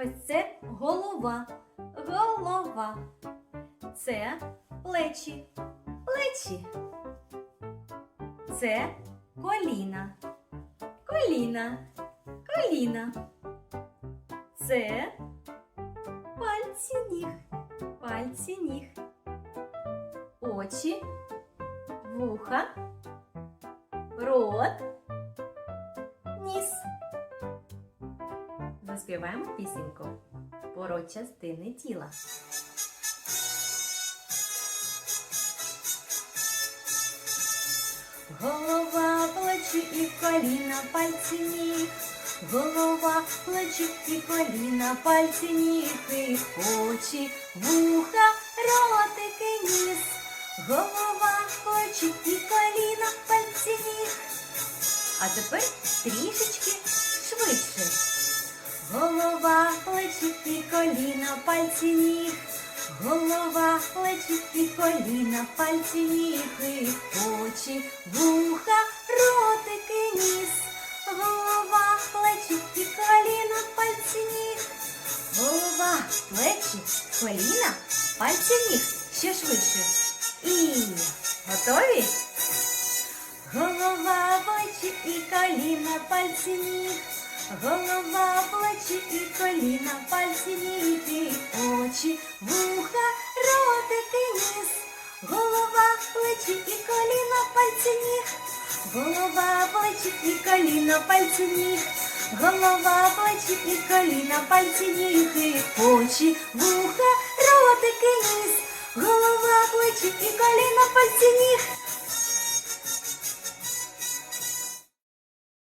Ось це голова. Голова. Це плечі. Плечі. Це коліна. Коліна. Коліна. Це пальці ніг. Пальці ніг. Очі, вуха, рот, Заспіваємо пісеньку про частини тіла. Голова, плечі і коліна, пальці ніг. Голова, плечі і коліна, пальці ніг, і очі, вуха, ротики, ніс. Голова, плечі і коліна, пальці ніг. А тепер трішечки швидше. Плечі і коліна, пальці ніг. Голова, плечі і коліна, пальці ніг, і очі, вуха, ротики, ніс. Голова, плечі і коліна, пальці ніг. Голова, плечі, коліна, пальці ніг. Ще швидше. І готові? Голова, плечі і коліна, пальці ніг. Голова, плечі і коліна, пальці ніг, і очі, вуха, ротики, ніс. Голова, плечі і коліна, пальці ніг. Голова, плечі і коліна, пальці ніг. Голова, плечі і коліна, пальці ніг, і очі, вуха, ротики, ніс. Голова, плечі і коліна, пальці ніг.